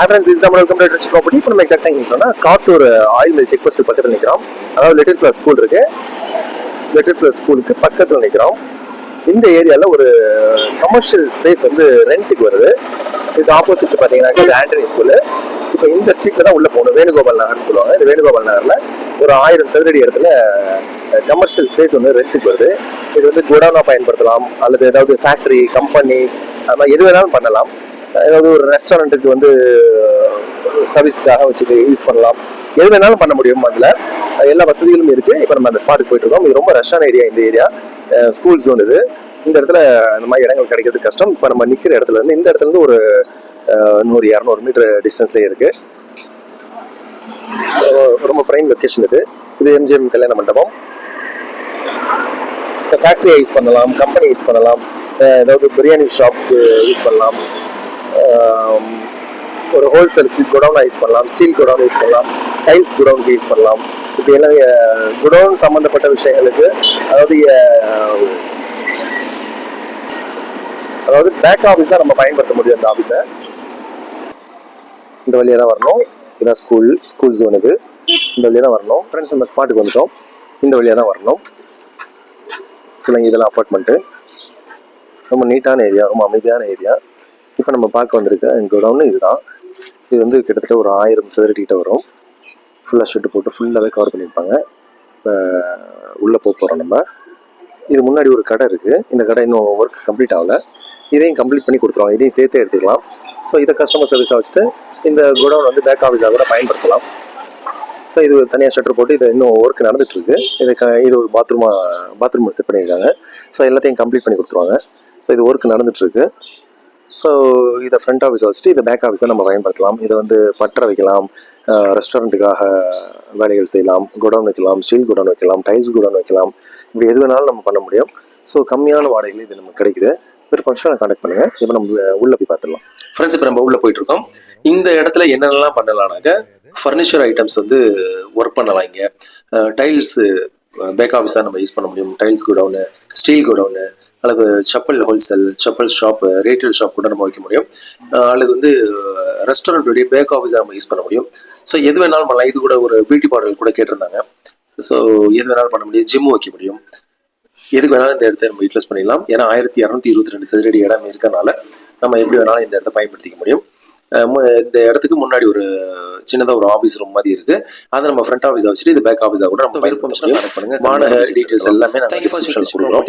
Friends is நம்ம welcome to property இப்போ நம்ம கரெக்டாக நிற்கிறோம்னா Kattur oil mill check post பக்கத்தில் நிற்கிறோம் அதாவது லிட்டில் ஃபிளவர் ஸ்கூல் இருக்கு. லிட்டில் ஃபிளவர் ஸ்கூலுக்கு பக்கத்தில் நிற்கிறோம் இந்த ஏரியாவில் ஒரு கமர்ஷியல் ஸ்பேஸ் வந்து ரெண்ட்டுக்கு வருது. இது ஆப்போசிட் பார்த்தீங்கன்னா இது ஆண்டனி ஸ்கூலு இப்போ இந்த ஸ்ட்ரீட்டில் தான் உள்ளே போகணும். வேணுகோபால் நகர்னு சொல்லுவாங்க. இந்த வேணுகோபால் நகரில் ஒரு ஆயிரம் சதுரடி இடத்துல கமர்ஷியல் ஸ்பேஸ் ஒன்று ரெண்ட்டுக்கு வருது. இது வந்து குடோனாக பயன்படுத்தலாம். அல்லது ஏதாவது ஃபேக்ட்ரி கம்பெனி அது மாதிரி எது வேணாலும் பண்ணலாம். ஏதாவது ஒரு ரெஸ்டாரண்ட்டுக்கு வந்து சர்வீஸ்க்காக வச்சுட்டு யூஸ் பண்ணலாம். எது வேணாலும் பண்ண முடியும் அதில். எல்லா வசதிகளும் இருக்குது இப்போ நம்ம அந்த ஸ்பாட்டுக்கு போயிட்டு இருக்கோம். இது ரொம்ப ரஷ்ஷான ஏரியா இந்த ஏரியா ஸ்கூல் ஜோன் இது. இந்த இடத்துல அந்த மாதிரி இடங்கள் கிடைக்கிறது கஷ்டம். இப்போ நம்ம நிற்கிற இடத்துல இருந்து இந்த இடத்துல இருந்து ஒரு நூறு இரநூறு மீட்டர் டிஸ்டன்ஸே இருக்குது ரொம்ப பிரைம் லொக்கேஷன் இது. இது எம்ஜிஎம் கல்யாண மண்டபம். ஸோ ஃபேக்ட்ரியை யூஸ் பண்ணலாம். கம்பெனி யூஸ் பண்ணலாம். ஏதாவது பிரியாணி ஷாப்க்கு யூஸ் பண்ணலாம். ஒரு ஹோல்சேலுக்கு குடோன் யூஸ் பண்ணலாம் ஸ்டீல் குடோன் யூஸ் பண்ணலாம் டைல்ஸ் குடோனுக்கு யூஸ் பண்ணலாம். இப்போ எல்லாம் குடோன் சம்மந்தப்பட்ட விஷயங்களுக்கு அதாவது அதாவது பேக் ஆஃபீஸாக நம்ம பயன்படுத்த முடியும் அந்த ஆஃபீஸை இந்த வழியாக தான் வரணும். இதான் ஸ்கூல் ஸ்கூல் ஜோன் இது. இந்த வழியாக தான் வரணும். ஃப்ரெண்ட்ஸ் நம்ம ஸ்பாட்டுக்கு வந்துட்டோம். இந்த வழியாக தான் வரணும். பிள்ளைங்க இதெல்லாம் அப்பார்ட்மெண்ட்டு ரொம்ப நீட்டான ஏரியா ரொம்ப அமைதியான ஏரியா இப்போ நம்ம பார்க்க வந்திருக்க கோடவுன் இதுதான். இது வந்து கிட்டத்தட்ட ஒரு ஆயிரம் சதுரடிக்கிட்ட வரும். ஃபுல்லாக ஷெட்டு போட்டு ஃபுல்லாகவே கவர் பண்ணியிருப்பாங்க. இப்போ உள்ளே போக போகிறோம் நம்ம. இது முன்னாடி ஒரு கடை இருக்குது இந்த கடை இன்னும் ஒர்க் கம்ப்ளீட் ஆகலை. இதையும் கம்ப்ளீட் பண்ணி கொடுத்துருவாங்க இதையும் சேர்த்து எடுத்துக்கலாம். ஸோ இதை கஸ்டமர் சர்வீஸாக வச்சுட்டு இந்த குடோன் வந்து பேக் ஆஃபீஸாக கூட பயன்படுத்தலாம். ஸோ இது தனியாக ஷட்டர் போட்டு இது இன்னும் ஒர்க் நடந்துட்டு இது க இது ஒரு பாத்ரூமாக பாத்ரூம் செட் பண்ணியிருக்காங்க. ஸோ எல்லாத்தையும் கம்ப்ளீட் பண்ணி கொடுத்துருவாங்க. ஸோ இது ஒர்க் நடந்துகிட்ருக்கு ஸோ இதை ஃப்ரண்ட் ஆஃபீஸ் வச்சுட்டு இதை பேக் ஆஃபீஸை நம்ம பயன்படுத்தலாம். இதை வந்து பட்டறை வைக்கலாம். ரெஸ்டாரண்ட்டுக்காக வேலைகள் செய்யலாம். குடோன் வைக்கலாம். ஸ்டீல் குடோன் வைக்கலாம். டைல்ஸ் குடோன் வைக்கலாம். இப்படி எது வேணாலும் நம்ம பண்ண முடியும். ஸோ கம்மியான வாடகையில் இது நமக்கு கிடைக்குது. ஒரு ஃபங்க்ஷனை காண்டக்ட் பண்ணுங்க. இப்போ நம்ம உள்ள போய் பார்த்துடலாம். ஃப்ரெண்ட்ஸ் இப்போ நம்ம உள்ள போயிட்டு இருக்கோம். இந்த இடத்துல என்னென்னலாம் பண்ணலாம்னாக்க ஃபர்னிச்சர் ஐட்டம்ஸ் வந்து ஒர்க் பண்ணலாம் இங்கே. டைல்ஸ் பேக் ஆஃபீஸ் தான் நம்ம யூஸ் பண்ண முடியும். டைல்ஸ் குடவுனு ஸ்டீல் குடவுனு அல்லது chappal wholesale chappal shop retail shop கூட நம்ம வைக்க முடியும். அல்லது வந்து ரெஸ்டாரண்ட்டுடைய பேக் ஆஃபீஸை நம்ம யூஸ் பண்ண முடியும். ஸோ எது வேணாலும் பண்ணலாம். இது கூட ஒரு பியூட்டி பார்லர் கூட கேட்டிருந்தாங்க. ஸோ எது வேணாலும் பண்ண முடியும். ஜிம் வைக்க முடியும். எதுக்கு வேணாலும் இந்த இடத்த நம்ம யூட்டிலைஸ் பண்ணிடலாம். ஏன்னா ஆயிரத்தி இரநூத்தி இருபத்தி ரெண்டு சதுரடி இடம் இருக்கறனால நம்ம எப்படி வேணாலும் இந்த இடத்த பயன்படுத்திக்க முடியும். இந்த இடத்துக்கு முன்னாடி ஒரு சின்னதாக ஒரு ஆஃபீஸ் ரூம் மாதிரி இருக்கு. அதை நம்ம ஃப்ரண்ட் ஆஃபீஸை வச்சுட்டு இது பேக் ஆஃபீஸாக கூட நம்ம பயன்படுத்த முடியும். பண்ணுங்க. வாடகை டீட்டெயில்ஸ் எல்லாமே டிஸ்கிரிப்ஷனில் கொடுக்குறோம்.